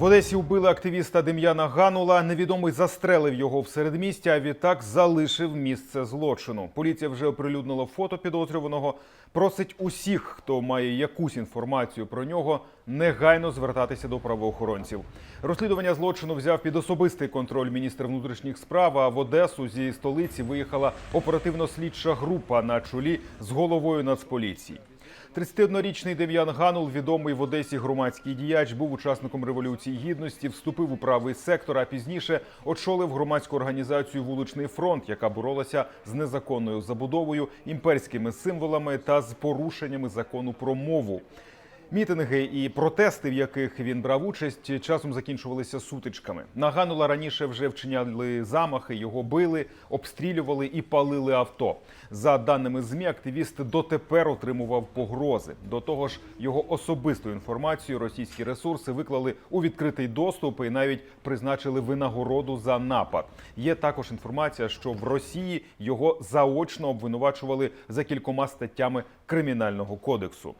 В Одесі вбили активіста Дем'яна Ганула. Невідомий застрелив його в середмісті, а відтак залишив місце злочину. Поліція вже оприлюднила фото підозрюваного. Просить усіх, хто має якусь інформацію про нього, негайно звертатися до правоохоронців. Розслідування злочину взяв під особистий контроль міністр внутрішніх справ. А в Одесу зі столиці виїхала оперативно-слідча група на чолі з головою Нацполіції. 31-річний Дем'ян Ганул, відомий в Одесі громадський діяч, був учасником революції гідності, вступив у правий сектор, а пізніше очолив громадську організацію Вуличний фронт, яка боролася з незаконною забудовою, імперськими символами та з порушеннями закону про мову. Мітинги і протести, в яких він брав участь, часом закінчувалися сутичками. На Ганула раніше вже вчиняли замахи, його били, обстрілювали і палили авто. За даними змі, активіст дотепер отримував погрози. До того ж, його особисту інформацію російські ресурси виклали у відкритий доступ і навіть призначили винагороду за напад. Є також інформація, що в Росії його заочно обвинувачували за кількома статтями кримінального кодексу.